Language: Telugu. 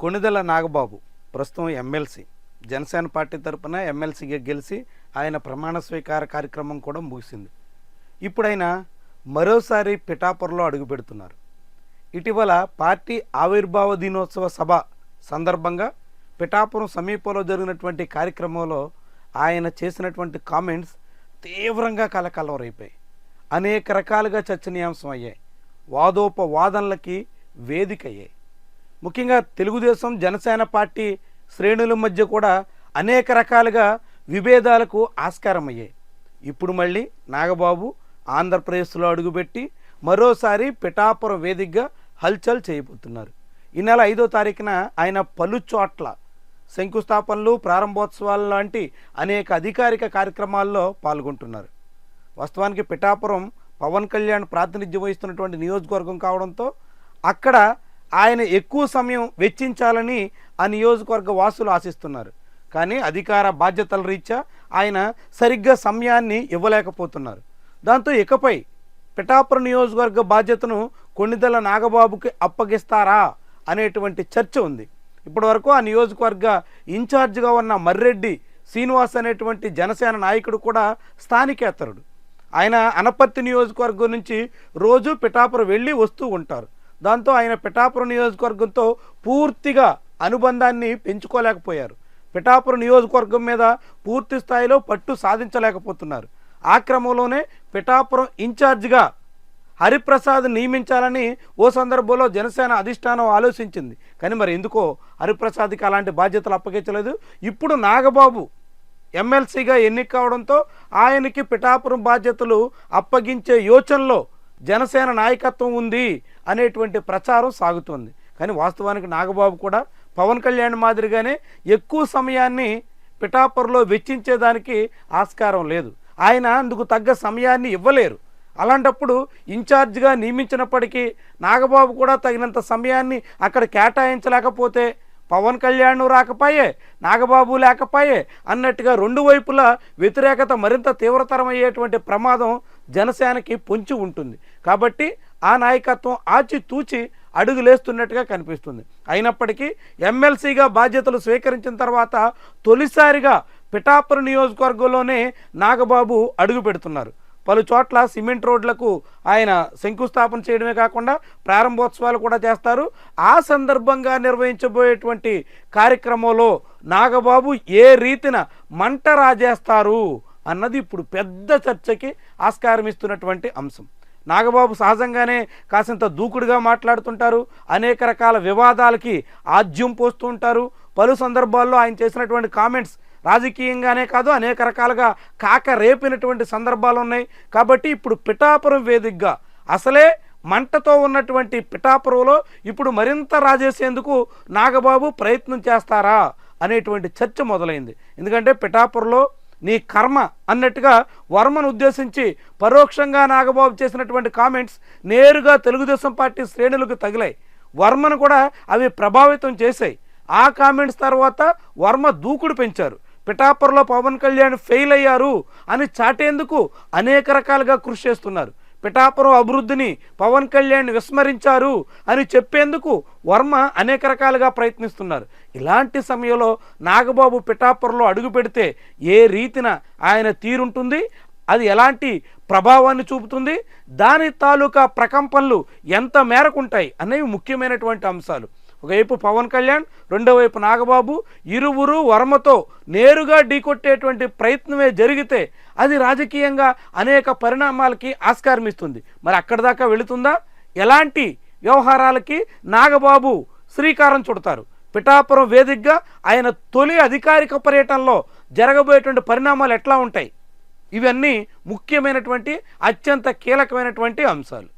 కొణిదెల నాగబాబు ప్రస్తుతం ఎమ్మెల్సీ. జనసేన పార్టీ తరపున ఎమ్మెల్సీగా గెలిచి ఆయన ప్రమాణ స్వీకార కార్యక్రమం కూడా ముగిసింది. ఇప్పుడు ఆయన మరోసారి పిఠాపురంలో అడుగుపెడుతున్నారు ఇటీవల పార్టీ ఆవిర్భావ దినోత్సవ సభ సందర్భంగా పిఠాపురం సమీపంలో జరిగినటువంటి కార్యక్రమంలో ఆయన చేసినటువంటి కామెంట్స్ తీవ్రంగా కలకలవరైపోయాయి అనేక రకాలుగా చర్చనీయాంశం అయ్యాయి. వాదోపవాదనలకి వేదిక అయ్యాయి ముఖ్యంగా తెలుగుదేశం జనసేన పార్టీ శ్రేణుల మధ్య కూడా అనేక రకాలుగా విభేదాలకు ఆస్కారం అయ్యాయి ఇప్పుడు మళ్ళీ నాగబాబు ఆంధ్రప్రదేశ్లో అడుగుపెట్టి మరోసారి పిఠాపురం వేదికగా హల్చల్ చేయబోతున్నారు. ఈ నెల ఐదో తారీఖున ఆయన పలు చోట్ల శంకుస్థాపనలు ప్రారంభోత్సవాలు లాంటి అనేక అధికారిక కార్యక్రమాల్లో పాల్గొంటున్నారు. వాస్తవానికి పిఠాపురం పవన్ కళ్యాణ్ ప్రాతినిధ్యం వహిస్తున్నటువంటి నియోజకవర్గం కావడంతో అక్కడ ఆయన ఎక్కువ సమయం వెచ్చించాలని ఆ నియోజకవర్గ వాసులు ఆశిస్తున్నారు. కానీ అధికార బాధ్యతల రీత్యా ఆయన సరిగ్గా సమయాన్ని ఇవ్వలేకపోతున్నారు. దాంతో ఇకపై పిఠాపురం నియోజకవర్గ బాధ్యతను కొన్నిదల నాగబాబుకి అప్పగిస్తారా అనేటువంటి చర్చ ఉంది. ఇప్పటివరకు ఆ నియోజకవర్గ ఇన్ఛార్జిగా ఉన్న మర్రెడ్డి శ్రీనివాస్ అనేటువంటి జనసేన నాయకుడు కూడా స్థానికేతరుడు. ఆయన అనపర్తి నియోజకవర్గం నుంచి రోజు పిఠాపురం వెళ్ళి వస్తూ ఉంటారు. దాంతో ఆయన పిఠాపురం నియోజకవర్గంతో పూర్తిగా అనుబంధాన్ని పెంచుకోలేకపోయారు. పిఠాపురం నియోజకవర్గం మీద పూర్తి స్థాయిలో పట్టు సాధించలేకపోతున్నారు. ఆ క్రమంలోనే పిఠాపురం ఇన్ఛార్జిగా హరిప్రసాద్ నియమించాలని ఓ సందర్భంలో జనసేన అధిష్టానం ఆలోచించింది. కానీ మరి ఎందుకో హరిప్రసాద్కి అలాంటి బాధ్యతలు అప్పగించలేదు. ఇప్పుడు నాగబాబు ఎమ్మెల్సీగా ఎన్నిక కావడంతో ఆయనకి పిఠాపురం బాధ్యతలు అప్పగించే యోచనలో జనసేన నాయకత్వం ఉంది. అనేటువంటి ప్రచారం సాగుతుంది. కానీ వాస్తవానికి నాగబాబు కూడా పవన్ కళ్యాణ్ మాదిరిగానే ఎక్కువ సమయాన్ని పిఠాపురలో వెచ్చించేదానికి ఆస్కారం లేదు. ఆయన అందుకు తగ్గ సమయాన్ని ఇవ్వలేరు. అలాంటప్పుడు ఇన్ఛార్జ్గా నియమించినప్పటికీ నాగబాబు కూడా తగినంత సమయాన్ని అక్కడ కేటాయించలేకపోతే పవన్ కళ్యాణ్ రాకపోయే నాగబాబు లేకపోయే అన్నట్టుగా రెండు వైపులా వ్యతిరేకత మరింత తీవ్రతరమయ్యేటువంటి ప్రమాదం జనసేనకి పొంచి ఉంటుంది. కాబట్టి ఆ నాయకత్వం ఆచి తూచి అడుగులేస్తున్నట్టుగా కనిపిస్తుంది. అయినప్పటికీ ఎమ్మెల్సీగా బాధ్యతలు స్వీకరించిన తర్వాత తొలిసారిగా పిఠాపురం నియోజకవర్గంలోనే నాగబాబు అడుగు పెడుతున్నారు. పలు చోట్ల సిమెంట్ రోడ్లకు ఆయన శంకుస్థాపన చేయడమే కాకుండా ప్రారంభోత్సవాలు కూడా చేస్తారు. ఆ సందర్భంగా నిర్వహించబోయేటువంటి కార్యక్రమంలో నాగబాబు ఏ రీతిన మంట రాజేస్తారు అన్నది ఇప్పుడు పెద్ద చర్చకి ఆస్కారం ఇస్తున్నటువంటి అంశం. నాగబాబు సహజంగానే కాసింత దూకుడుగా మాట్లాడుతుంటారు. అనేక రకాల వివాదాలకి ఆజ్యం పోస్తూ ఉంటారు. పలు సందర్భాల్లో ఆయన చేసినటువంటి కామెంట్స్ రాజకీయంగానే కాదు అనేక రకాలుగా కాక రేపినటువంటి సందర్భాలు ఉన్నాయి. కాబట్టి ఇప్పుడు పిఠాపురం వేదికగా అసలే మంటతో ఉన్నటువంటి పిఠాపురంలో ఇప్పుడు మరింత రాజేసేందుకు నాగబాబు ప్రయత్నం చేస్తారా అనేటువంటి చర్చ మొదలైంది. ఎందుకంటే పిఠాపురంలో నీ కర్మ అన్నట్టుగా వర్మను ఉద్దేశించి పరోక్షంగా నాగబాబు చేసినటువంటి కామెంట్స్ నేరుగా తెలుగుదేశం పార్టీ శ్రేణులకు తగిలాయి. వర్మను కూడా అవి ప్రభావితం చేశాయి. ఆ కామెంట్స్ తర్వాత వర్మ దూకుడు పెంచారు. పిఠాపురలో పవన్ కళ్యాణ్ ఫెయిల్ అయ్యారు అని చాటేందుకు అనేక రకాలుగా కృషి చేస్తున్నారు. పిఠాపురం అభివృద్ధిని పవన్ కళ్యాణ్ విస్మరించారు అని చెప్పేందుకు వర్మ అనేక రకాలుగా ప్రయత్నిస్తున్నారు. ఇలాంటి సమయంలో నాగబాబు పిఠాపురంలో అడుగు పెడితే ఏ రీతిన ఆయన తీరుంటుంది? అది ఎలాంటి ప్రభావాన్ని చూపుతుంది? దాని తాలూకా ప్రకంపనలు ఎంత మేరకు ఉంటాయి? అనేవి ముఖ్యమైనటువంటి అంశాలు. ఒకవైపు పవన్ కళ్యాణ్ రెండో వైపు నాగబాబు ఇరువురు వర్మతో నేరుగా ఢీకొట్టేటువంటి ప్రయత్నమే జరిగితే అది రాజకీయంగా అనేక పరిణామాలకి ఆస్కారం ఇస్తుంది మరి అక్కడి దాకా వెళుతుందా? ఎలాంటి వ్యవహారాలకి నాగబాబు శ్రీకారం చుడతారు? పిఠాపురం వేదికగా ఆయన తొలి అధికారిక పర్యటనలో జరగబోయేటువంటి పరిణామాలు ఎట్లా ఉంటాయి? ఇవన్నీ ముఖ్యమైనటువంటి అత్యంత కీలకమైనటువంటి అంశాలు.